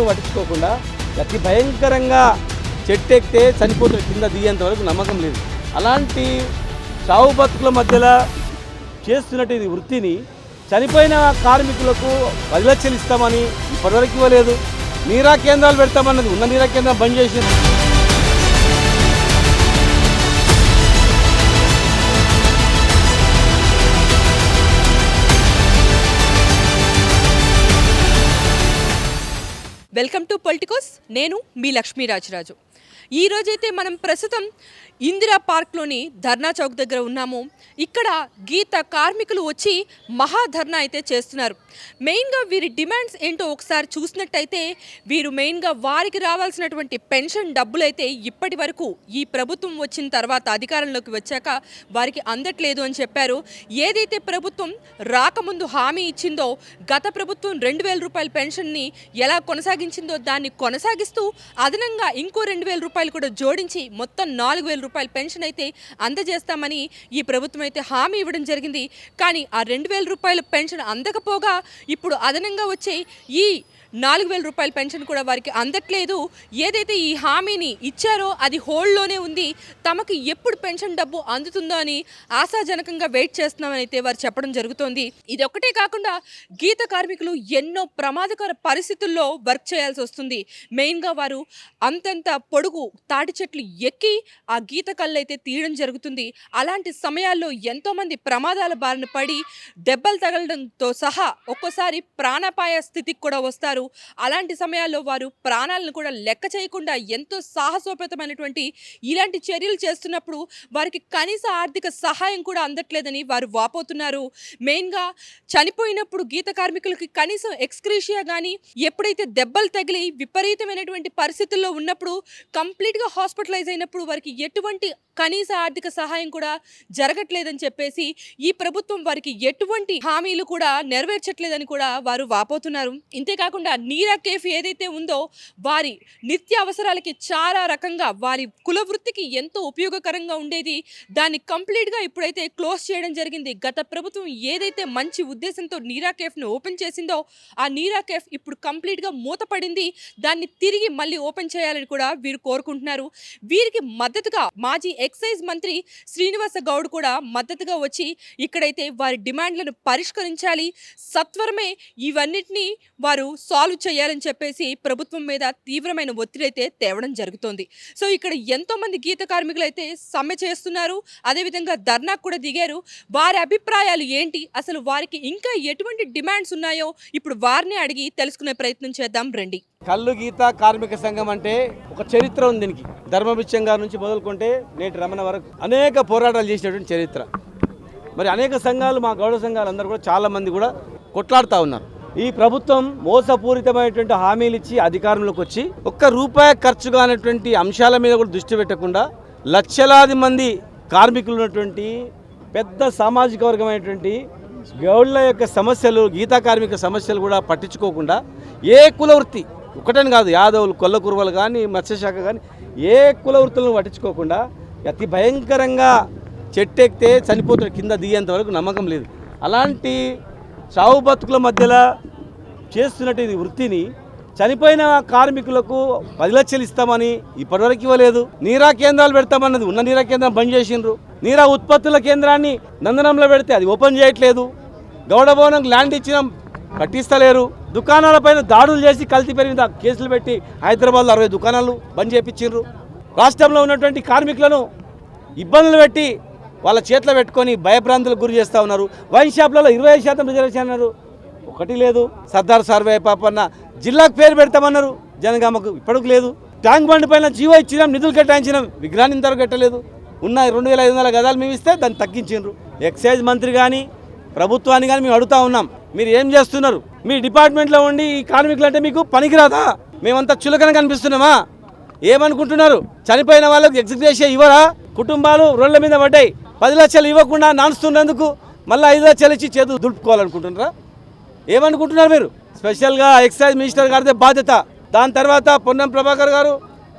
ఏ పట్టించుకోకుండా అతి భయంకరంగా చెట్టెక్కితే చనిపోతున్న కింద దిగేంత వరకు నమ్మకం లేదు. అలాంటి సాగు బతుకుల మధ్యలో చేస్తున్నట్టు ఇది వృత్తిని చనిపోయిన కార్మికులకు పది లక్షలు ఇస్తామని ఇప్పటివరకు ఇవ్వలేదు. నీరా కేంద్రాలు పెడతామన్నది ఉన్న నీరా కేంద్రం బంద్ చేసింది. Welcome to Politicos. నేను మీ లక్ష్మీ రాజరాజు. ఈ రోజైతే మనం ప్రస్తుతం ఇందిరా పార్క్లోని ధర్నా చౌక్ దగ్గర ఉన్నాము. ఇక్కడ గీత కార్మికులు వచ్చి మహాధర్నా అయితే చేస్తున్నారు. మెయిన్గా వీరి డిమాండ్స్ ఏంటో ఒకసారి చూసినట్టయితే వీరు మెయిన్గా వారికి రావాల్సినటువంటి పెన్షన్ డబ్బులు అయితే ఇప్పటి వరకు ఈ ప్రభుత్వం వచ్చిన తర్వాత అధికారంలోకి వచ్చాక వారికి అందట్లేదు అని చెప్పారు. ఏదైతే ప్రభుత్వం రాకముందు హామీ ఇచ్చిందో గత ప్రభుత్వం రెండు వేల రూపాయల పెన్షన్ని ఎలా కొనసాగించిందో దాన్ని కొనసాగిస్తూ అదనంగా ఇంకో రెండు వేల రూపాయలు కూడా జోడించి మొత్తం నాలుగు వేల రూపాయల పెన్షన్ అయితే అందజేస్తామని ఈ ప్రభుత్వం అయితే హామీ ఇవ్వడం జరిగింది. కానీ ఆ రెండు వేల రూపాయల పెన్షన్ అందకపోగా ఇప్పుడు అదనంగా వచ్చే ఈ నాలుగు వేల రూపాయల పెన్షన్ కూడా వారికి అందట్లేదు. ఏదైతే ఈ హామీని ఇచ్చారో అది హోల్డ్లోనే ఉంది. తమకు ఎప్పుడు పెన్షన్ డబ్బు అందుతుందో అని ఆశాజనకంగా వెయిట్ చేస్తున్నామని అయితే వారు చెప్పడం జరుగుతోంది. ఇది ఒక్కటే కాకుండా గీత కార్మికులు ఎన్నో ప్రమాదకర పరిస్థితుల్లో వర్క్ చేయాల్సి వస్తుంది. మెయిన్గా వారు అంతంత పొడుగు తాటి చెట్లు ఎక్కి ఆ గీత కళ్ళు అయితే తీయడం జరుగుతుంది. అలాంటి సమయాల్లో ఎంతోమంది ప్రమాదాల బారిన పడి దెబ్బలు తగలడంతో సహా ఒక్కోసారి ప్రాణాపాయ స్థితికి కూడా వస్తారు. అలాంటి సమయాల్లో వారు ప్రాణాలను కూడా లెక్క చేయకుండా ఎంతో సాహసోపేతమైనటువంటి ఇలాంటి చర్యలు చేస్తున్నప్పుడు వారికి కనీస ఆర్థిక సహాయం కూడా అందట్లేదని వారు వాపోతున్నారు. మెయిన్గా చనిపోయినప్పుడు గీత కార్మికులకి కనీసం ఎక్స్క్రీషియా కానీ ఎప్పుడైతే దెబ్బలు తగిలి విపరీతమైనటువంటి పరిస్థితుల్లో ఉన్నప్పుడు కంప్లీట్గా హాస్పిటలైజ్ అయినప్పుడు వారికి ఎటువంటి కనీస ఆర్థిక సహాయం కూడా జరగట్లేదని చెప్పేసి ఈ ప్రభుత్వం వారికి ఎటువంటి హామీలు కూడా నెరవేర్చట్లేదని కూడా వారు వాపోతున్నారు. ఇంతేకాకుండా నీరా కేఫ్ ఏదైతే ఉందో వారి నిత్య అవసరాలకి చాలా రకంగా వారి కుల వృత్తికి ఎంతో ఉపయోగకరంగా ఉండేది. దాన్ని కంప్లీట్గా ఇప్పుడైతే క్లోజ్ చేయడం జరిగింది. గత ప్రభుత్వం ఏదైతే మంచి ఉద్దేశంతో నీరా కేఫ్ను ఓపెన్ చేసిందో ఆ నీరా కేఫ్ ఇప్పుడు కంప్లీట్గా మూతపడింది. దాన్ని తిరిగి మళ్ళీ ఓపెన్ చేయాలని కూడా వీరు కోరుకుంటున్నారు. వీరికి మద్దతుగా మాజీ ఎక్సైజ్ మంత్రి శ్రీనివాస గౌడ్ కూడా మద్దతుగా వచ్చి ఇక్కడైతే వారి డిమాండ్లను పరిష్కరించాలి. సత్వరమే ఇవన్నిటినీ వారు సాల్వ్ చేయాలని చెప్పేసి ప్రభుత్వం మీద తీవ్రమైన ఒత్తిడి అయితే తేవడం జరుగుతోంది. సో ఇక్కడ ఎంతోమంది గీత కార్మికులు అయితే సమ్మె చేస్తున్నారు. అదేవిధంగా ధర్నా కూడా దిగారు. వారి అభిప్రాయాలు ఏంటి? అసలు వారికి ఇంకా ఎటువంటి డిమాండ్స్ ఉన్నాయో ఇప్పుడు వారిని అడిగి తెలుసుకునే ప్రయత్నం చేద్దాం. రండి. కల్లు గీత కార్మిక సంఘం అంటే ఒక చరిత్ర ఉంది దీనికి. ధర్మభిత్యం గారి నుంచి మొదలుకుంటే నేటి రమణ వరకు అనేక పోరాటాలు చేసినటువంటి చరిత్ర. మరి అనేక సంఘాలు మా గౌడ సంఘాలు అందరూ కూడా చాలామంది కూడా కొట్లాడుతూ ఉన్నారు. ఈ ప్రభుత్వం మోసపూరితమైనటువంటి హామీలు ఇచ్చి అధికారంలోకి వచ్చి ఒక్క రూపాయి ఖర్చు కానటువంటి అంశాల మీద కూడా దృష్టి పెట్టకుండా లక్షలాది మంది కార్మికులు ఉన్నటువంటి పెద్ద సామాజిక వర్గమైనటువంటి గౌడ్ల యొక్క సమస్యలు గీతా కార్మిక సమస్యలు కూడా పట్టించుకోకుండా ఏ కుల వృత్తి ఒకటని కాదు యాదవులు కొల్ల కురువలు కానీ మత్స్యశాఖ కానీ ఏ కుల వృత్తులను పట్టించుకోకుండా అతి భయంకరంగా చెట్టెక్కితే చనిపోతున్న కింద దిగేంత వరకు నమ్మకం లేదు. అలాంటి చావు బతుకుల మధ్యలో చేస్తున్నట్టు ఇది వృత్తిని చనిపోయిన కార్మికులకు పది లక్షలు ఇస్తామని ఇప్పటివరకు ఇవ్వలేదు. నీరా కేంద్రాలు పెడతామన్నది ఉన్న నీరా కేంద్రం బంద్ చేసిండ్రు. నీరా ఉత్పత్తుల కేంద్రాన్ని నందనంలో పెడితే అది ఓపెన్ చేయట్లేదు. గౌడభవనం ల్యాండ్ ఇచ్చినాం కట్టిస్తలేరు. దుకాణాలపైన దాడులు చేసి కల్తీ పెరిగిన కేసులు పెట్టి హైదరాబాద్లో అరవై దుకాణాలు బంద్ చేయించారు రాష్ట్రంలో ఉన్నటువంటి కార్మికులను ఇబ్బందులు పెట్టి వాళ్ళ చేతిలో పెట్టుకొని భయభ్రాంతులకు గురి చేస్తూ ఉన్నారు. వైన్ షాప్లలో ఇరవై ఐదు శాతం రిజర్వేషన్ అన్నారు. ఒకటి లేదు. సర్దార్ సర్వే పాపన్న జిల్లాకు పేరు పెడతామన్నారు. జనగామకు ఇప్పటికి లేదు. ట్యాంక్ బండ్ పైన జీవో ఇచ్చినాం నిధులు కేటాయించినాం. విగ్రహాన్ని ఇంతవరకు కట్టలేదు ఉన్న రెండు వేల ఐదు వందల గదాలు మేము ఇస్తే దాన్ని తగ్గించిండ్రు. ఎక్సైజ్ మంత్రి కానీ ప్రభుత్వాన్ని కానీ మేము అడుగుతా ఉన్నాం. మీరు ఏం చేస్తున్నారు? మీ డిపార్ట్మెంట్లో ఉండి ఈ కార్మికులు అంటే మీకు పనికిరాదా? మేమంతా చులకన కనిపిస్తున్నామా ఏమనుకుంటున్నారు? చనిపోయిన వాళ్ళకి ఎగ్జిక్యూషన్ ఇవ్వరా? కుటుంబాలు రోడ్ల మీద పడ్డాయి. పది లక్షలు ఇవ్వకుండా నానుస్తున్నందుకు మళ్ళీ ఐదు లక్షలు ఇచ్చి చేతులు దులుపుకోవాలనుకుంటున్నారా? ఏమనుకుంటున్నారు మీరు? స్పెషల్గా ఎక్సైజ్ మినిస్టర్ గారిదే బాధ్యత. దాని తర్వాత పొన్నం ప్రభాకర్ గారు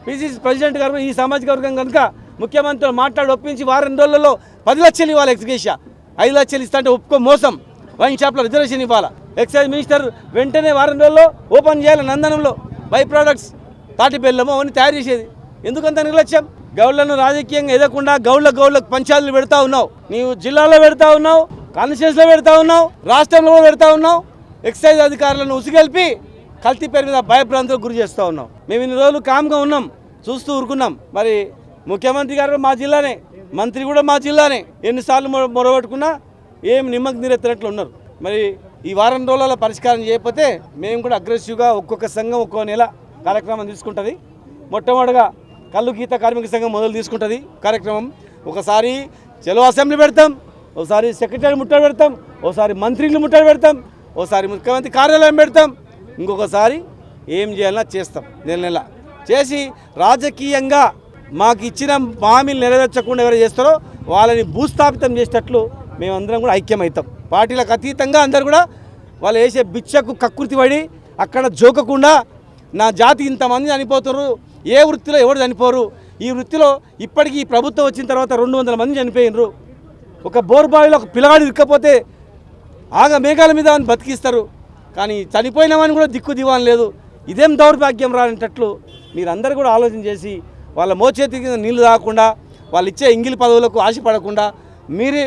పిసిసి ప్రెసిడెంట్ గారు ఈ సామాజిక వర్గం కనుక ముఖ్యమంత్రితో మాట్లాడి ఒప్పించి వారం రోజులలో పది లక్షలు ఇవ్వాలి ఎగ్జిక్యూషన్ ఐదు లక్షలు ఇస్తా అంటే ఒప్పుకో మోసం. వైన్ షాప్లో రిజర్వేషన్ ఇవ్వాలా? ఎక్సైజ్ మినిస్టర్ వెంటనే వారం రోజుల్లో ఓపెన్ చేయాలి నందనంలో. బై ప్రోడక్ట్స్ తాటి బెల్లము అవన్నీ తయారు చేసేది. ఎందుకంత నిర్లక్ష్యం? గౌళ్ళను రాజకీయంగా ఎదగకుండా గౌడ్ల గౌళ్ళకు పంచాయతీలు పెడతా ఉన్నావు. నీవు జిల్లాలో పెడతా ఉన్నావు కాన్స్టిట్యూన్స్లో పెడతా ఉన్నావు రాష్ట్రంలో కూడా పెడతా ఉన్నావు. ఎక్సైజ్ అధికారులను ఉసిగెలిపి కల్తీ పేరు మీద భయభ్రాంతులకు గురి చేస్తూ ఉన్నాం మేము ఇన్ని రోజులు కామ్గా ఉన్నాం చూస్తూ ఊరుకున్నాం. మరి ముఖ్యమంత్రి గారు మా జిల్లానే మంత్రి కూడా మా జిల్లానే. ఎన్నిసార్లు మొ- మొరబెట్టుకున్నా ఏం నిమ్మకు నీరెత్తినట్లు ఉన్నారు. మరి ఈ వారం రోజుల పరిష్కారం చేయకపోతే మేము కూడా అగ్రెసివ్గా ఒక్కొక్క సంఘం ఒక్కో నెల కార్యక్రమం తీసుకుంటుంది. మొట్టమొదటిగా కళ్ళు గీత కార్మిక సంఘం మొదలు తీసుకుంటుంది. కార్యక్రమం ఒకసారి చలో అసెంబ్లీ పెడతాం ఒకసారి సెక్రటరీ ముట్టడి పెడతాం ఒకసారి మంత్రిని ముట్టడి పెడతాం ఒకసారి ముఖ్యమంత్రి కార్యాలయం పెడతాం. ఇంకొకసారి ఏం చేయాలన్నా చేస్తాం నెల నెల. చేసి రాజకీయంగా మాకు ఇచ్చిన హామీలు నెరవేర్చకుండా ఎవరు చేస్తారో వాళ్ళని భూస్థాపితం చేసేటట్లు మేమందరం కూడా ఐక్యమవుతాం. పార్టీలకు అతీతంగా అందరు కూడా వాళ్ళు వేసే బిచ్చకు కక్కుర్తి పడి అక్కడ జోకకుండా నా జాతి ఇంతమంది చనిపోతారు ఏ వృత్తిలో ఎవరు చనిపోరు ఈ వృత్తిలో ఇప్పటికీ ఈ ప్రభుత్వం వచ్చిన తర్వాత రెండు వందల మంది చనిపోయినరు. ఒక బోర్బావిలో ఒక పిల్లగాడు ఇరక్కపోతే ఆగ మేఘాల మీద అని బతికిస్తారు. కానీ చనిపోయినామని కూడా దిక్కు దివాన్ లేదు. ఇదేం దౌర్భాగ్యం రానేటట్లు మీరందరూ కూడా ఆలోచన చేసి వాళ్ళ మోచేతి కింద నీళ్ళు తాగకుండా వాళ్ళు ఇచ్చే ఇంగిలి పదవులకు ఆశపడకుండా మీరే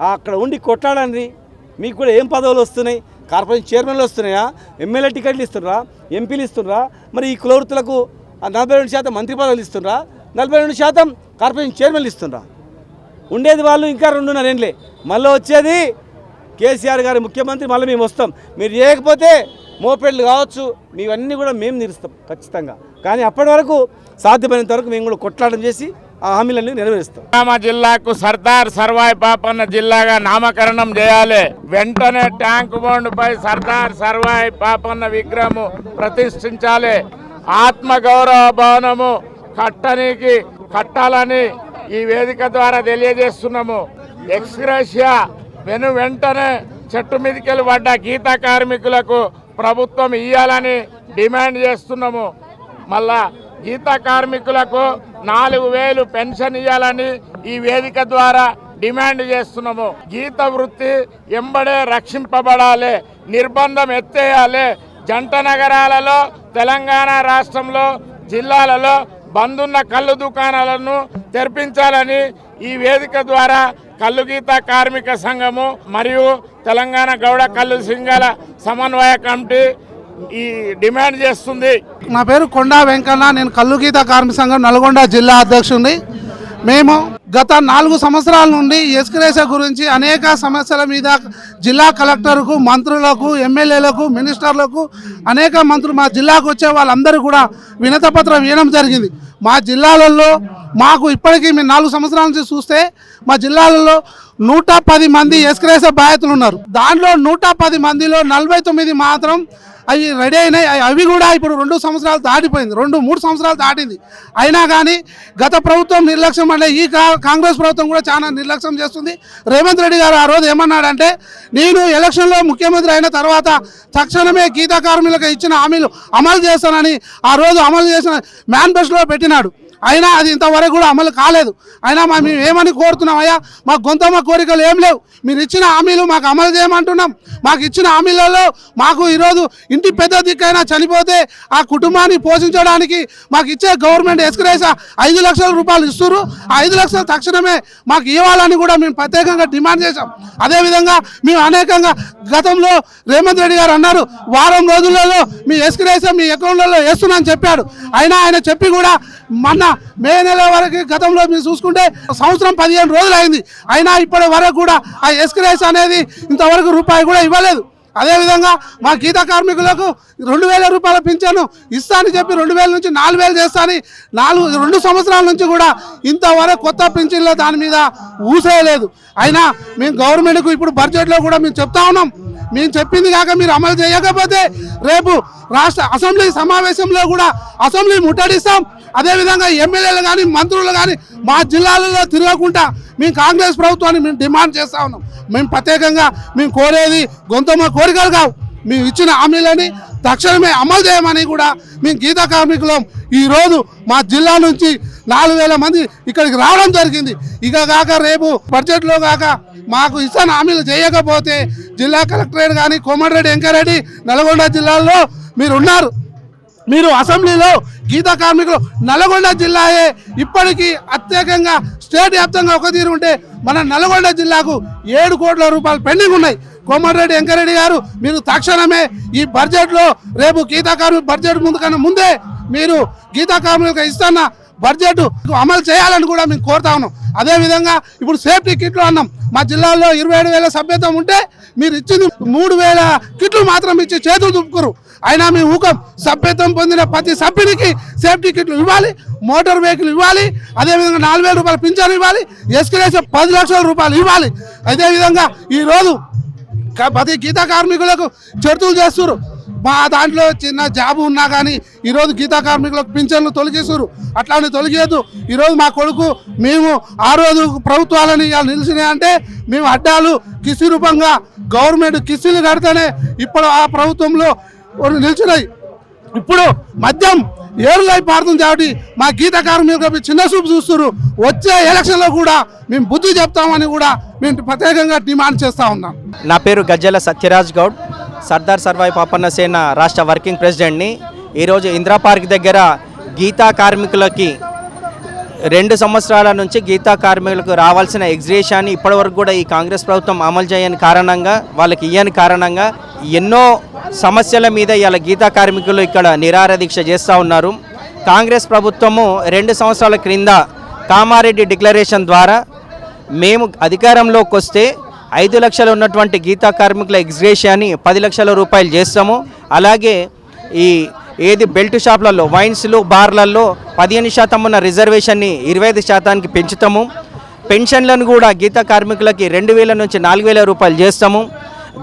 అక్కడ ఉండి కొట్లాడండి. మీకు కూడా ఏం పదవులు వస్తున్నాయి? కార్పొరేషన్ చైర్మన్లు వస్తున్నాయా? ఎమ్మెల్యే టికెట్లు ఇస్తున్నారా? ఎంపీలు ఇస్తున్నారా? మరి ఈ కులవృత్తులకు ఆ నలభై రెండు శాతం మంత్రి పదవులు ఇస్తున్నారా? నలభై రెండు శాతం కార్పొరేషన్ చైర్మన్లు ఇస్తున్నారా? ఉండేది వాళ్ళు ఇంకా రెండున్నర ఏండ్లే. మళ్ళీ వచ్చేది కేసీఆర్ గారు ముఖ్యమంత్రి మళ్ళీ మేము వస్తాం. మీరు చేయకపోతే మోపెడ్లు కావచ్చు మీవన్నీ కూడా మేము నిరుస్తాం ఖచ్చితంగా. కానీ అప్పటి వరకు సాధ్యమైనంత వరకు మేము కూడా కొట్లాటం చేసి ఆ హామీలన్నీ నెరవేరుస్తాం. మా జిల్లాకు సర్దార్ సర్వాయి పాపన్న జిల్లాగా నామకరణం చేయాలి. వెంటనే ట్యాంక్ బోండ్ పై సర్దార్ సర్వాయి పాపన్న విగ్రహము ప్రతిష్ఠించాలి. ఆత్మ గౌరవ భవనము కట్టనికి కట్టాలని ఈ వేదిక ద్వారా తెలియజేస్తున్నాము. ఎక్స్గ్రేషియా వెను వెంటనే చెట్టు మీదకెళ్ళి పడ్డ గీత కార్మికులకు ప్రభుత్వం ఇవ్వాలని డిమాండ్ చేస్తున్నాము. మళ్ళా గీత కార్మికులకు నాలుగు వేలు పెన్షన్ ఇవ్వాలని ఈ వేదిక ద్వారా డిమాండ్ చేస్తున్నాము. గీత వృత్తి ఎంబడే రక్షింపబడాలి నిర్బంధం ఎత్తేయాలి. జంట నగరాలలో తెలంగాణ రాష్ట్రంలో జిల్లాలలో బందున్న కళ్ళు దుకాణాలను తెరిపించాలని ఈ వేదిక ద్వారా కళ్ళు గీత కార్మిక సంఘము మరియు తెలంగాణ గౌడ కళ్ళు సింగాల సమన్వయ కమిటీ ఈ డిమాండ్ చేస్తుంది. నా పేరు కొండా వెంకన్న నేను కల్లుగీత కార్మిక సంఘం నల్గొండ జిల్లా అధ్యక్షుడిని మేము గత నాలుగు సంవత్సరాల నుండి ఎస్క్రేస గురించి అనేక సమస్యల మీద జిల్లా కలెక్టర్కు మంత్రులకు ఎమ్మెల్యేలకు మినిస్టర్లకు అనేక మంత్రులు మా జిల్లాకు వచ్చే వాళ్ళందరూ కూడా వినతపత్రం ఇవ్వడం జరిగింది. మా జిల్లాలలో మాకు ఇప్పటికీ మేము నాలుగు సంవత్సరాల నుంచి చూస్తే మా జిల్లాలలో నూట పది మంది ఎస్క్రేస బాధితులు ఉన్నారు. దాంట్లో నూట పది మందిలో నలభై తొమ్మిది మాత్రం అవి రెడీ అయినాయి. అవి- కూడా ఇప్పుడు రెండు సంవత్సరాలు దాటిపోయింది. రెండు మూడు సంవత్సరాలు దాటింది. అయినా కానీ గత ప్రభుత్వం నిర్లక్ష్యం అంటే ఈ కా- కాంగ్రెస్ ప్రభుత్వం కూడా చాలా నిర్లక్ష్యం చేస్తుంది. రేవంత్ రెడ్డి గారు ఆ రోజు ఏమన్నాడంటే నేను ఎలక్షన్లో ముఖ్యమంత్రి అయిన తర్వాత తక్షణమే గీతా కార్మికులకు ఇచ్చిన హామీలు అమలు చేస్తానని ఆ రోజు అమలు చేసిన మేనిఫెస్టోలో పెట్టినాడు. అయినా అది ఇంతవరకు కూడా అమలు కాలేదు. అయినా మా మేము ఏమని కోరుతున్నాం అయ్యా? మా గొంతమ్మ కోరికలు ఏం లేవు. మీరు ఇచ్చిన హామీలు మాకు అమలు చేయమంటున్నాం. మాకు ఇచ్చిన హామీలలో మాకు ఈరోజు ఇంటి పెద్ద దిక్కైనా చనిపోతే ఆ కుటుంబాన్ని పోషించడానికి మాకు ఇచ్చే గవర్నమెంట్ ఎస్క్రేసా ఐదు లక్షల రూపాయలు ఇస్తున్నారు ఆ ఐదు లక్షలు తక్షణమే మాకు ఇవ్వాలని కూడా మేము ప్రత్యేకంగా డిమాండ్ చేశాం. అదేవిధంగా మేము అనేకంగా గతంలో రేవంత్ రెడ్డి గారు అన్నారు వారం రోజులలో మీ ఎస్క్రేసా మీ అకౌంట్లలో వేస్తున్నానని చెప్పాడు. అయినా ఆయన చెప్పి కూడా మన మే నెల వరకు గతంలో మీరు చూసుకుంటే సంవత్సరం పదిహేను రోజులు అయింది. అయినా ఇప్పటి వరకు కూడా ఆ ఎస్క్రేస్ అనేది ఇంతవరకు రూపాయి కూడా ఇవ్వలేదు. అదేవిధంగా మా గీత కార్మికులకు రెండు వేల రూపాయల పింఛను ఇస్తానని చెప్పి రెండు వేల నుంచి నాలుగు వేలు చేస్తానని నాలుగు రెండు సంవత్సరాల నుంచి కూడా ఇంతవరకు కొత్త పింఛన్లో దాని మీద ఊసేయలేదు. అయినా మేము గవర్నమెంట్కు ఇప్పుడు బడ్జెట్లో కూడా మేము చెప్తా ఉన్నాం. మేము చెప్పింది కాక మీరు అమలు చేయకపోతే రేపు రాష్ట్ర అసెంబ్లీ సమావేశంలో కూడా అసెంబ్లీ ముట్టడిస్తాం. అదేవిధంగా ఎమ్మెల్యేలు కానీ మంత్రులు కానీ మా జిల్లాలలో తిరగకుండా మేము కాంగ్రెస్ ప్రభుత్వాన్ని మేము డిమాండ్ చేస్తా ఉన్నాం. మేము ప్రత్యేకంగా మేము కోరేది గొంతమ్మ కోరికలు కావు. మేము ఇచ్చిన హామీలని తక్షణమే అమలు చేయమని కూడా మేము గీత కార్మికులం ఈరోజు మా జిల్లా నుంచి నాలుగు వేల మంది ఇక్కడికి రావడం జరిగింది. ఇక కాక రేపు బడ్జెట్లో కాక మాకు ఇచ్చిన హామీలు చేయకపోతే జిల్లా కలెక్టరేట్ కానీ కోమటిరెడ్డి వెంకరెడ్డి నల్గొండ జిల్లాల్లో మీరు ఉన్నారు మీరు అసెంబ్లీలో గీతా కార్మికులు నల్గొండ జిల్లాయే ఇప్పటికీ అత్యేకంగా స్టేట్ వ్యాప్తంగా ఒక తీరు ఉంటే మన నల్గొండ జిల్లాకు ఏడు కోట్ల రూపాయలు పెండింగ్ ఉన్నాయి. కోమటిరెడ్డి వెంకరెడ్డి గారు మీరు తక్షణమే ఈ బడ్జెట్లో రేపు గీతా కార్మిక బడ్జెట్ ముందు కన్నా ముందే మీరు గీతా కార్మికులకు ఇస్తున్న బడ్జెట్ అమలు చేయాలని కూడా మేము కోరుతా ఉన్నాం. అదేవిధంగా ఇప్పుడు సేఫ్టీ కిట్లు అన్నాం. మా జిల్లాలో ఇరవై ఏడు వేల సభ్యత్వం ఉంటే మీరు ఇచ్చింది మూడు వేల కిట్లు మాత్రం ఇచ్చి చేతులు దుప్పుకురు. అయినా మీ ఊకం సభ్యత్వం పొందిన ప్రతి సభ్యునికి సేఫ్టీ కిట్లు ఇవ్వాలి మోటార్ వెహికల్ ఇవ్వాలి అదేవిధంగా నాలుగు వేల రూపాయల పింఛను ఇవ్వాలి ఎస్కలేషన్ పది లక్షల రూపాయలు ఇవ్వాలి. అదేవిధంగా ఈరోజు ప్రతి గీతా కార్మికులకు చర్చలు చేస్తున్నారు మా దాంట్లో చిన్న జాబు ఉన్నా కానీ ఈరోజు గీతా కార్మికులకు పింఛన్లు తొలగిస్తారు అట్లాంటి తొలగేదు ఈరోజు మా కొడుకు మేము ఆ రోజు ప్రభుత్వాలని ఇవాళ నిలిచినాయి అంటే మేము అడ్డాలు కిసి రూపంగా గవర్నమెంట్ కిస్తీలు కడితేనే ఇప్పుడు ఆ ప్రభుత్వంలో నిలిచినాయి ఇప్పుడు మద్యం ఏరులై పారుతుంది కాబట్టి మా గీతకారు కార్మికులపై చిన్న చూపు చూస్తున్నారు. వచ్చే ఎలక్షన్లో కూడా మేము బుద్ధి చెప్తామని కూడా మేము ప్రత్యేకంగా డిమాండ్ చేస్తూ ఉన్నాం. నా పేరు గజ్జల సత్యరాజ్ గౌడ్. సర్దార్ సర్వాయి పాపన్న సేన రాష్ట్ర వర్కింగ్ ప్రెసిడెంట్ని. ఈరోజు ఇందిరా పార్క్ దగ్గర గీతా కార్మికులకి రెండు సంవత్సరాల నుంచి గీతా కార్మికులకు రావాల్సిన ఎగ్జిబిషన్ ఇప్పటివరకు కూడా ఈ కాంగ్రెస్ ప్రభుత్వం అమలు చేయని కారణంగా వాళ్ళకి ఇయ్యని కారణంగా ఎన్నో సమస్యల మీద ఇవాళ గీతా కార్మికులు ఇక్కడ నిరాహార దీక్ష చేస్తూ ఉన్నారు. కాంగ్రెస్ ప్రభుత్వము రెండు సంవత్సరాల క్రింద కామారెడ్డి డిక్లరేషన్ ద్వారా మేము అధికారంలోకి వస్తే ఐదు లక్షలు ఉన్నటువంటి గీతా కార్మికుల ఎగ్జిబిషన్ని పది లక్షల రూపాయలు చేస్తాము. అలాగే ఈ ఏది బెల్ట్ షాప్లలో వైన్స్లు బార్లలో పదిహేను శాతం ఉన్న రిజర్వేషన్ని ఇరవై ఐదు శాతానికి పెంచుతాము. పెన్షన్లను కూడా గీత కార్మికులకి రెండు వేల నుంచి నాలుగు వేల రూపాయలు చేస్తాము.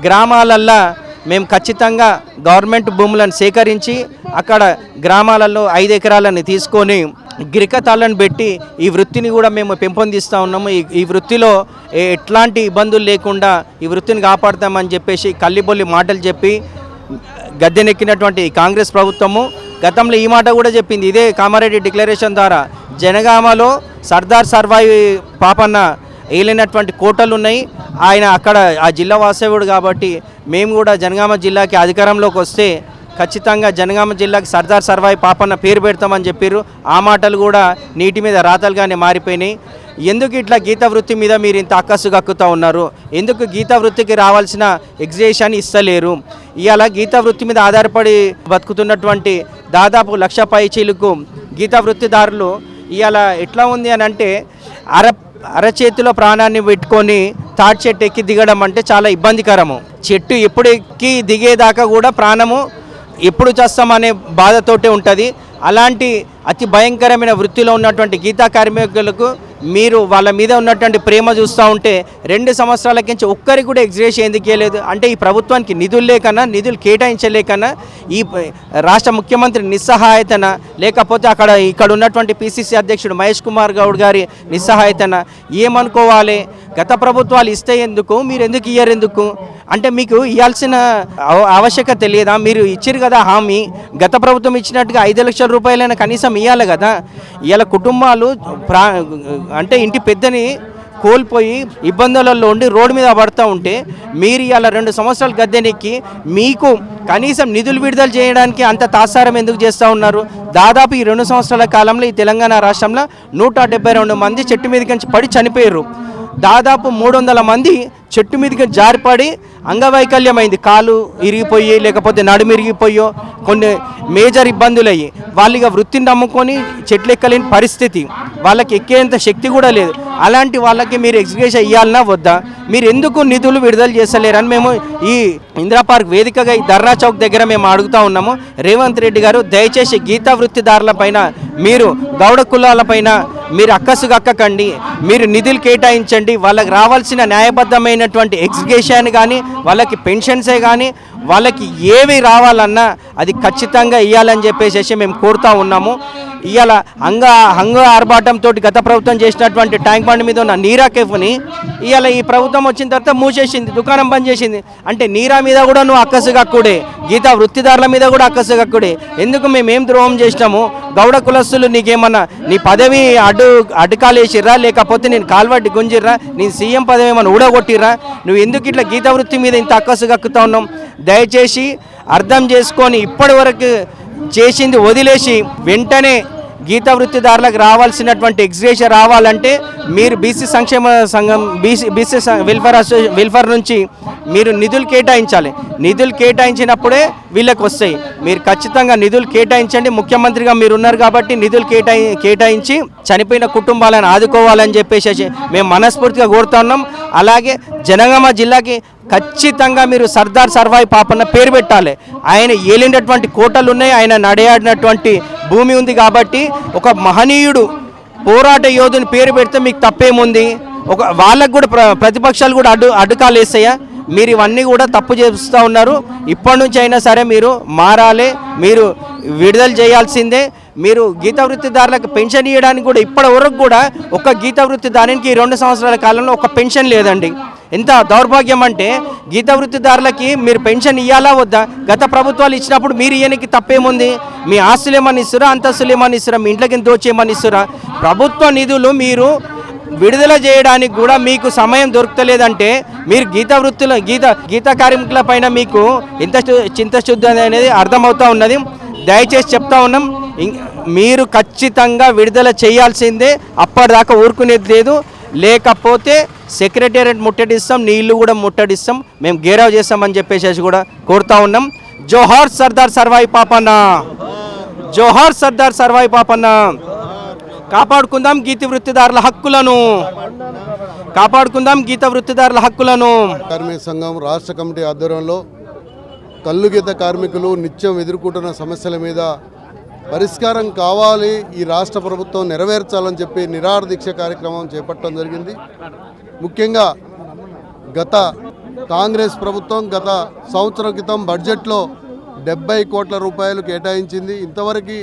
గ్రామాలల్లో మేము ఖచ్చితంగా గవర్నమెంట్ భూములను సేకరించి అక్కడ గ్రామాలలో ఐదు ఎకరాలను తీసుకొని గిరికతాళ్ళను పెట్టి ఈ వృత్తిని కూడా మేము పెంపొందిస్తూ ఉన్నాము. ఈ ఈ వృత్తిలో ఏ- ఎట్లాంటి ఇబ్బందులు లేకుండా ఈ వృత్తిని కాపాడతామని చెప్పేసి కల్లిబొల్లి మాటలు చెప్పి గద్దెనెక్కినటువంటి కాంగ్రెస్ ప్రభుత్వము. గతంలో ఈ మాట కూడా చెప్పింది. ఇదే కామారెడ్డి డిక్లరేషన్ ద్వారా జనగామలో సర్దార్ సర్వాయి పాపన్న ఏలినటువంటి కోటలు ఉన్నాయి. ఆయన అక్కడ ఆ జిల్లా వాసవుడు కాబట్టి మేము కూడా జనగామ జిల్లాకి అధికారంలోకి వస్తే ఖచ్చితంగా జనగామ జిల్లాకి సర్దార్ సర్వాయి పాపన్న పేరు పెడతామని చెప్పారు ఆ మాటలు కూడా నీటి మీద రాతలుగానే మారిపోయినాయి. ఎందుకు ఇట్లా గీత వృత్తి మీద మీరు ఇంత అక్కసు కక్కుతూ ఉన్నారు? ఎందుకు గీత వృత్తికి రావాల్సిన ఎగ్జిబిషన్ ఇస్తలేరు? ఇవాళ గీత వృత్తి మీద ఆధారపడి బతుకుతున్నటువంటి దాదాపు లక్ష పైచీలకు గీత వృత్తిదారులు ఇవాళ ఎట్లా ఉంది అని అంటే అర అరచేతిలో ప్రాణాన్ని పెట్టుకొని తాటి చెట్టు ఎక్కి దిగడం అంటే చాలా ఇబ్బందికరము. చెట్టు ఎప్పుడు ఎక్కి దిగేదాకా కూడా ప్రాణము ఎప్పుడు చేస్తామనే బాధతోటే ఉంటుంది. అలాంటి అతి భయంకరమైన వృత్తిలో ఉన్నటువంటి గీతా కార్మికులకు మీరు వాళ్ళ మీద ఉన్నటువంటి ప్రేమ చూస్తూ ఉంటే రెండు సంవత్సరాల కించి ఒక్కరికి కూడా ఎగ్జిబిషన్ ఎందుకు ఇవ్వలేదు అంటే ఈ ప్రభుత్వానికి నిధులు లేకన్నా నిధులు కేటాయించలేకన్నా ఈ రాష్ట్ర ముఖ్యమంత్రి నిస్సహాయతన? లేకపోతే అక్కడ ఇక్కడ ఉన్నటువంటి పిసిసి అధ్యక్షుడు మహేష్ కుమార్ గౌడ్ గారి నిస్సహాయతన? ఏమనుకోవాలి? గత ప్రభుత్వాలు ఇస్తే ఎందుకు? మీరు ఎందుకు ఇయ్యరు ఎందుకు? అంటే మీకు ఇవ్వాల్సిన అవ- ఆవశ్యకత తెలియదా? మీరు ఇచ్చారు కదా హామీ. గత ప్రభుత్వం ఇచ్చినట్టుగా ఐదు లక్షల రూపాయలైనా కనీసం ఇవ్వాలి కదా. ఇవాళ కుటుంబాలు ప్రా అంటే ఇంటి పెద్దని కోల్పోయి ఇబ్బందులలో ఉండి రోడ్డు మీద పడుతూ ఉంటే మీరు ఇవాళ రెండు సంవత్సరాలు గద్దెనెక్కి మీకు కనీసం నిధులు విడుదల చేయడానికి అంత తాసారం ఎందుకు చేస్తూ ఉన్నారు? దాదాపు ఈ రెండు సంవత్సరాల కాలంలో ఈ తెలంగాణ రాష్ట్రంలో నూట డెబ్బై రెండు మంది చెట్టు మీదకి నుంచి పడి చనిపోయారు దాదాపు మూడు వందల మంది చెట్టు మీదకి జారిపడి అంగవైకల్యమైంది. కాలు ఇరిగిపోయి లేకపోతే నడుము ఇరిగిపోయో కొన్ని మేజర్ ఇబ్బందులు అయ్యి వాళ్ళు ఇక వృత్తిని నమ్ముకొని చెట్లు ఎక్కలేని పరిస్థితి. వాళ్ళకి ఎక్కేంత శక్తి కూడా లేదు. అలాంటి వాళ్ళకి మీరు ఎగ్జిక్యూషన్ ఇవ్వాలన్నా వద్దా? మీరు ఎందుకు నిధులు విడుదల చేస్తలేరని మేము ఈ ఇందిరా పార్క్ వేదికగా ఈ దర్రా చౌక్ దగ్గర మేము అడుగుతా ఉన్నాము. రేవంత్ రెడ్డి గారు దయచేసి గీతా వృత్తిదారులపైన మీరు గౌడ కులాలపైన మీరు అక్కసుగక్కకండి మీరు నిధులు కేటాయించండి. వాళ్ళకి రావాల్సిన న్యాయబద్ధమైన రకమైనటువంటి ఎగ్జిగేషన్ కానీ వాళ్ళకి పెన్షన్సే కానీ వాళ్ళకి ఏవి రావాలన్నా అది ఖచ్చితంగా ఇవ్వాలని చెప్పేసి మేము కోరుతా ఉన్నాము. ఇవాళ హంగ హంగ ఆర్భాటంతో గత ప్రభుత్వం చేసినటువంటి ట్యాంక్ బండ్ మీద ఉన్న నీరా కేఫ్ని ఇవాళ ఈ ప్రభుత్వం వచ్చిన తర్వాత మూసేసింది దుకాణం బంద్ చేసింది. అంటే నీరా మీద కూడా నువ్వు అక్కసు కక్కుడే గీతా వృత్తిదారుల మీద కూడా అక్కసు కక్కుడే. ఎందుకు మేమేం ద్రోహం చేసినాము? గౌడ కులస్తులు నీకేమన్నా నీ పదవి అడ్డు అడ్డుకాలేసిర్రా? లేకపోతే నేను కాల్వడ్డి గుంజిర్రా? నీ సీఎం పదవి ఏమన్నా ఊడగొట్టిర్రా? నువ్వు ఎందుకు ఇట్లా గీతా వృత్తి మీద ఇంత అక్కసు కక్కుతా ఉన్నావు? దయచేసి అర్థం చేసుకొని ఇప్పటి వరకు చేసింది వదిలేసి వెంటనే గీతా వృత్తిదారులకు రావాల్సినటువంటి ఎగ్జిగేషన్ రావాలంటే మీరు బీసీ సంక్షేమ సంఘం బీసీ బీసీ సం- వెల్ఫేర్ అసోసి వెల్ఫేర్ నుంచి మీరు నిధులు కేటాయించాలి. నిధులు కేటాయించినప్పుడే వీళ్ళకి వస్తాయి. మీరు ఖచ్చితంగా నిధులు కేటాయించండి. ముఖ్యమంత్రిగా మీరు ఉన్నారు కాబట్టి నిధులు కేటాయి కేటాయించి చనిపోయిన కుటుంబాలను ఆదుకోవాలని చెప్పేసి మేము మనస్ఫూర్తిగా కోరుతున్నాం అలాగే జనగామ జిల్లాకి ఖచ్చితంగా మీరు సర్దార్ సర్వాయి పాపన్న పేరు పెట్టాలి. ఆయన ఏలినటువంటి కోటలు ఉన్నాయి ఆయన నడయాడినటువంటి భూమి ఉంది కాబట్టి ఒక మహనీయుడు పోరాట యోధుని పేరు పెడితే మీకు తప్పేముంది? ఒక వాళ్ళకు కూడా ప్ర ప్రతిపక్షాలు కూడా అడ్డు అడ్డుకాలు వేస్తాయా? మీరు ఇవన్నీ కూడా తప్పు చేస్తూ ఉన్నారు. ఇప్పటి నుంచి అయినా సరే మీరు మారాలి మీరు విడుదల చేయాల్సిందే. మీరు గీత వృత్తిదారులకు పెన్షన్ ఇవ్వడానికి కూడా ఇప్పటి వరకు కూడా ఒక గీత వృత్తిదారునికి ఈ రెండు సంవత్సరాల కాలంలో ఒక పెన్షన్ లేదండి. ఎంత దౌర్భాగ్యం అంటే గీత వృత్తిదారులకి మీరు పెన్షన్ ఇవ్వాలా వద్దా? గత ప్రభుత్వాలు ఇచ్చినప్పుడు మీరు ఇయ్యనికి తప్పేముంది? మీ ఆస్తులు ఏమని ఇస్తురా? అంతస్తులు ఏమని ఇస్తురా? మీ ఇంట్లోకి దోచేయమని ఇస్తురా? ప్రభుత్వ నిధులు మీరు విడుదల చేయడానికి కూడా మీకు సమయం దొరకలేదంటే మీరు గీత వృత్తుల గీత గీత కార్మికుల పైన మీకు ఎంత చింతశుద్ధి అనేది అర్థమవుతూ ఉన్నది. దయచేసి చెప్తా ఉన్నాం. మీరు ఖచ్చితంగా విడుదల చేయాల్సిందే అప్పటిదాకా ఊరుకునేది లేదు. లేకపోతే సెక్రటేరియట్ ముట్టడిస్తాం నీళ్ళు కూడా ముట్టడిస్తాం మేము గేరావ్ చేస్తామని చెప్పేసి కూడా కోరుతా ఉన్నాం. జోహార్ సర్దార్ సర్వాయి పాపన్న. జోహార్ సర్దార్ సర్వాయి పాపన్న. కాపాడుకుందాం గీత వృత్తిదారుల హక్కులను. కాపాడుకుందాం గీత వృత్తిదారుల హక్కులను. కార్మిక సంఘం రాష్ట్ర కమిటీ ఆధ్వర్యంలో కల్లు గీత కార్మికులు నిత్యం ఎదుర్కొంటున్న సమస్యల మీద పరిష్కారం కావాలి ఈ రాష్ట్ర ప్రభుత్వం నెరవేర్చాలని చెప్పి నిరాహార దీక్ష కార్యక్రమం చేపట్టడం జరిగింది. ముఖ్యంగా గత కాంగ్రెస్ ప్రభుత్వం గత సంవత్సరం క్రితం బడ్జెట్లో డెబ్బై కోట్ల రూపాయలు కేటాయించింది. ఇంతవరకు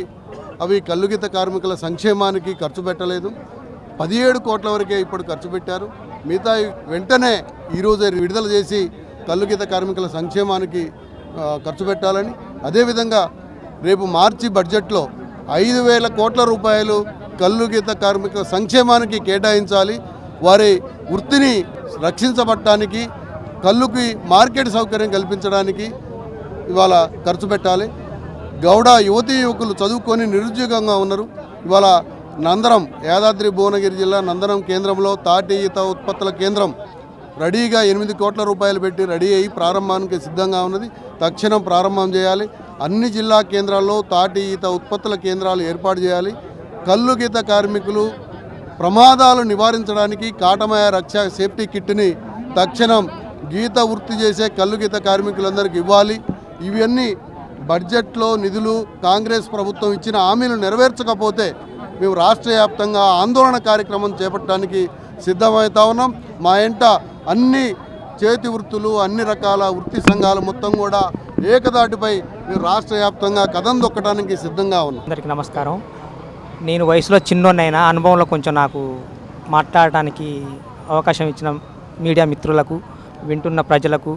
అవి కల్లుగిత కార్మికుల సంక్షేమానికి ఖర్చు పెట్టలేదు. పదిహేడు కోట్ల వరకే ఇప్పుడు ఖర్చు పెట్టారు. మిగతా వెంటనే ఈరోజు విడుదల చేసి కల్లుగిత కార్మికుల సంక్షేమానికి ఖర్చు పెట్టాలని. అదేవిధంగా రేపు మార్చి బడ్జెట్లో ఐదు వేల కోట్ల రూపాయలు కల్లుగీత కార్మికుల సంక్షేమానికి కేటాయించాలి. వారి వృత్తిని రక్షించబట్టానికి కళ్ళుకి మార్కెట్ సౌకర్యం కల్పించడానికి ఇవాళ ఖర్చు పెట్టాలి. గౌడ యువతీ యువకులు చదువుకొని నిరుద్యోగంగా ఉన్నారు. ఇవాళ నందరం యాదాద్రి భువనగిరి జిల్లా నందరం కేంద్రంలో తాటి ఈత ఉత్పత్తుల కేంద్రం రెడీగా ఎనిమిది కోట్ల రూపాయలు పెట్టి రెడీ అయ్యి ప్రారంభానికి సిద్ధంగా ఉన్నది. తక్షణం ప్రారంభం చేయాలి. అన్ని జిల్లా కేంద్రాల్లో తాటి ఈత ఉత్పత్తుల కేంద్రాలు ఏర్పాటు చేయాలి. కళ్ళు గీత కార్మికులు ప్రమాదాలు నివారించడానికి కాటమయ రక్ష సేఫ్టీ కిట్ని తక్షణం గీత వృత్తి చేసే కళ్ళు గీత కార్మికులందరికీ ఇవ్వాలి. ఇవన్నీ బడ్జెట్లో నిధులు కాంగ్రెస్ ప్రభుత్వం ఇచ్చిన హామీలు నెరవేర్చకపోతే మేము రాష్ట్ర వ్యాప్తంగా ఆందోళన కార్యక్రమం చేపట్టడానికి సిద్ధమవుతా ఉన్నాం. మా ఎంట అన్ని చేతి వృత్తులు అన్ని రకాల వృత్తి సంఘాలు మొత్తం కూడా ఏకదాటిపై మీరు రాష్ట్ర వ్యాప్తంగా కథం దొక్కడానికి సిద్ధంగా ఉన్నాం అందరికీ నమస్కారం. నేను వయసులో చిన్నోన్నైనా అనుభవంలో కొంచెం నాకు మాట్లాడటానికి అవకాశం ఇచ్చిన మీడియా మిత్రులకు వింటున్న ప్రజలకు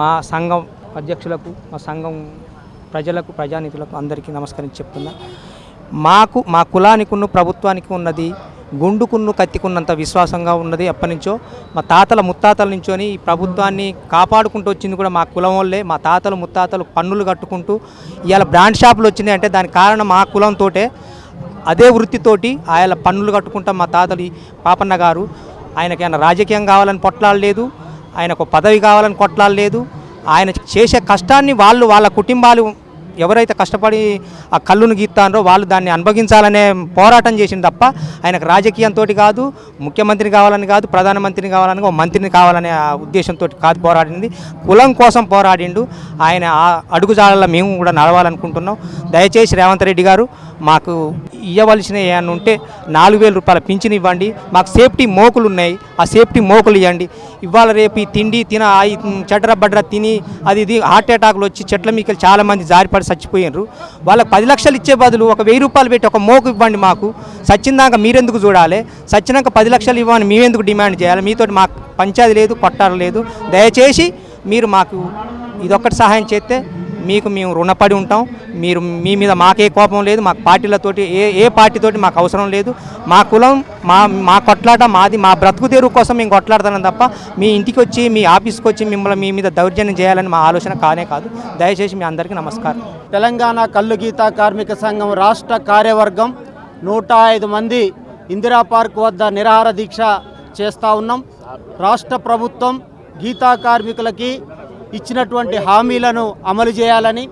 మా సంఘం అధ్యక్షులకు మా సంఘం ప్రజలకు ప్రజానిధులకు అందరికీ నమస్కరించి చెప్తున్నా. మాకు మా కులానికి ఉన్న ప్రభుత్వానికి ఉన్నది గుండుకున్ను కత్తికున్నంత విశ్వాసంగా ఉన్నది ఎప్పటి నుంచో మా తాతల ముత్తాతల నుంచోని ఈ ప్రభుత్వాన్ని కాపాడుకుంటూ వచ్చింది కూడా మా కులం వల్లే. మా తాతలు ముత్తాతలు పన్నులు కట్టుకుంటూ ఇవాళ బ్రాండ్ షాపులు వచ్చినాయి అంటే దానికి కారణం మా కులంతోటే అదే వృత్తితోటి ఆయన పన్నులు కట్టుకుంటాం మా తాతలు పాపన్న గారు. ఆయనకి ఆయన రాజకీయం కావాలని పొట్లాడలేదు ఆయనకు పదవి కావాలని కొట్లాడలేదు. ఆయన చేసే కష్టాన్ని వాళ్ళు వాళ్ళ కుటుంబాలు ఎవరైతే కష్టపడి ఆ కళ్ళును గీస్తానో వాళ్ళు దాన్ని అనుభవించాలనే పోరాటం చేసింది తప్ప ఆయనకు రాజకీయంతో కాదు ముఖ్యమంత్రి కావాలని కాదు ప్రధానమంత్రిని కావాలని ఒక మంత్రిని కావాలనే ఆ ఉద్దేశంతో కాదు పోరాడింది. కులం కోసం పోరాడిండు. ఆయన ఆ అడుగుజాడల్లో మేము కూడా నడవాలనుకుంటున్నాం. దయచేసి రేవంత్ రెడ్డి గారు మాకు ఇవ్వవలసిన ఏమన్నా ఉంటే నాలుగు వేల రూపాయల పింఛన్ ఇవ్వండి. మాకు సేఫ్టీ మోకులు ఉన్నాయి. ఆ సేఫ్టీ మోకులు ఇవ్వండి ఇవాళ రేపు ఈ తిండి తిన ఆ చెడ్ర బడ్ర తిని అది ఇది హార్ట్ అటాక్లు వచ్చి చెట్ల మీకలు చాలామంది జారిపడి చచ్చిపోయినారు వాళ్ళకి పది లక్షలు ఇచ్చే బదులు ఒక వెయ్యి రూపాయలు పెట్టి ఒక మోకు ఇవ్వండి మాకు. సచ్చిందాక మీరెందుకు చూడాలి? సచ్చినాక పది లక్షలు ఇవ్వని మేమెందుకు డిమాండ్ చేయాలి? మీతో మాకు పంచాయతీ లేదు కొట్టారు లేదు. దయచేసి మీరు మాకు ఇదొక్కటి సహాయం చేస్తే మీకు మేము రుణపడి ఉంటాం. మీరు మీ మీద మాకే కోపం లేదు. మాకు పార్టీలతోటి ఏ ఏ పార్టీతోటి మాకు అవసరం లేదు. మా కులం మా మా కొట్లాట మాది. మా బ్రతుకు తెరువు కోసం మేము కొట్లాడతాం తప్ప మీ ఇంటికి వచ్చి మీ ఆఫీస్కి వచ్చి మిమ్మల్ని మీ మీద దౌర్జన్యం చేయాలని మా ఆలోచన కానే కాదు. దయచేసి మీ అందరికీ నమస్కారం. తెలంగాణ కల్లు గీత కార్మిక సంఘం రాష్ట్ర కార్యవర్గం నూట ఐదు మంది ఇందిరా పార్క్ వద్ద నిరాహార దీక్ష చేస్తూ ఉన్నాం. రాష్ట్ర ప్రభుత్వం గీతా కార్మికులకి ఇచ్చినటువంటి హామీలను అమలు చేయాలని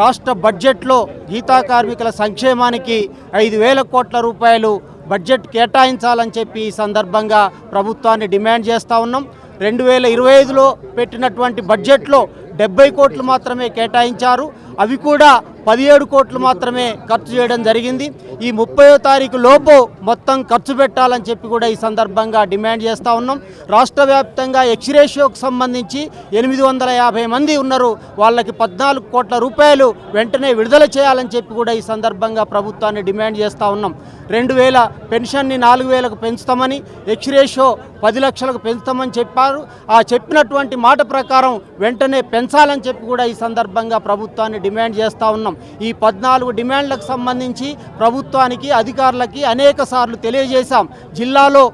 రాష్ట్ర బడ్జెట్లో గీతా కార్మికుల సంక్షేమానికి ఐదు వేల కోట్ల రూపాయలు బడ్జెట్ కేటాయించాలని చెప్పి ఈ సందర్భంగా ప్రభుత్వాన్ని డిమాండ్ చేస్తూ ఉన్నాం. రెండు వేల ఇరవై ఐదులో పెట్టినటువంటి బడ్జెట్లో డెబ్బై కోట్లు మాత్రమే కేటాయించారు. అవి కూడా పదిహేడు కోట్లు మాత్రమే ఖర్చు చేయడం జరిగింది. ఈ ముప్పయో తారీఖు లోపు మొత్తం ఖర్చు పెట్టాలని చెప్పి కూడా ఈ సందర్భంగా డిమాండ్ చేస్తూ ఉన్నాం. రాష్ట్ర వ్యాప్తంగా ఎక్స్రేషియోకు సంబంధించి ఎనిమిది వందల యాభై మంది ఉన్నారు. వాళ్ళకి పద్నాలుగు కోట్ల రూపాయలు వెంటనే విడుదల చేయాలని చెప్పి కూడా ఈ సందర్భంగా ప్రభుత్వాన్ని డిమాండ్ చేస్తూ ఉన్నాం. రెండు వేల పెన్షన్ని నాలుగు వేలకు పెంచుతామని ఎక్స్రేషియో పది లక్షలకు పెంచుతామని చెప్పారు. ఆ చెప్పినటువంటి మాట ప్రకారం వెంటనే పెంచాలని చెప్పి కూడా ఈ సందర్భంగా ప్రభుత్వాన్ని డిమాండ్ చేస్తూ ఉన్నాం. ఈ పద్నాలుగు డిమాండ్లకు సంబంధించి ప్రభుత్వానికి అధికారులకి అనేక సార్లు తెలియజేశాం. జిల్లాలో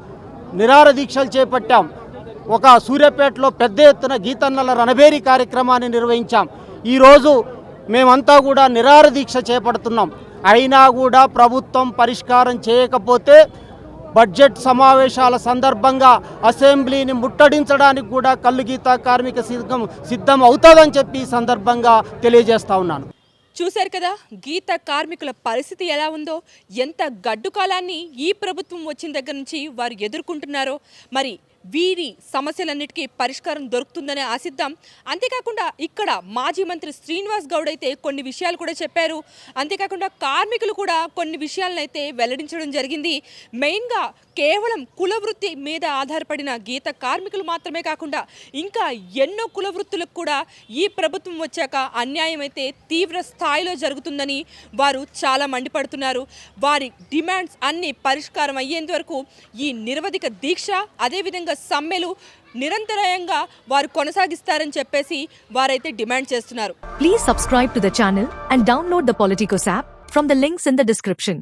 నిరార దీక్షలు చేపట్టాం. ఒక సూర్యాపేటలో పెద్ద ఎత్తున గీతన్నల రణబేరి కార్యక్రమాన్ని నిర్వహించాం. ఈరోజు మేమంతా కూడా నిరార దీక్ష చేపడుతున్నాం. అయినా కూడా ప్రభుత్వం పరిష్కారం చేయకపోతే బడ్జెట్ సమావేశాల సందర్భంగా అసెంబ్లీని ముట్టడించడానికి కూడా కల్లుగీత కార్మిక సిద్ధం సిద్ధం అవుతుందని చెప్పి ఈ సందర్భంగా తెలియజేస్తా ఉన్నాను. చూశారు కదా గీత కార్మికుల పరిస్థితి ఎలా ఉందో ఎంత గడ్డు కాలాన్ని ఈ ప్రభుత్వం వచ్చిన దగ్గర నుంచి వారు ఎదుర్కొంటున్నారో. మరి వీరి సమస్యలన్నిటికీ పరిష్కారం దొరుకుతుందని ఆశిద్దాం. అంతేకాకుండా ఇక్కడ మాజీ మంత్రి శ్రీనివాస్ గౌడ్ అయితే కొన్ని విషయాలు కూడా చెప్పారు. అంతేకాకుండా కార్మికులు కూడా కొన్ని విషయాలను అయితే వెల్లడించడం జరిగింది. మెయిన్గా కేవలం కుల వృత్తి మీద ఆధారపడిన గీత కార్మికులు మాత్రమే కాకుండా ఇంకా ఎన్నో కుల వృత్తులకు కూడా ఈ ప్రభుత్వం వచ్చాక అన్యాయం అయితే తీవ్ర స్థాయిలో జరుగుతుందని వారు చాలా మండిపడుతున్నారు. వారి డిమాండ్స్ అన్ని పరిష్కారం అయ్యేంత వరకు ఈ నిరవధిక దీక్ష అదేవిధంగా సమ్మెలు నిరంతరాయంగా వారు కొనసాగిస్తారని చెప్పేసి వారైతే డిమాండ్ చేస్తున్నారు. Please subscribe to the channel and download the Politicos app from the links in the description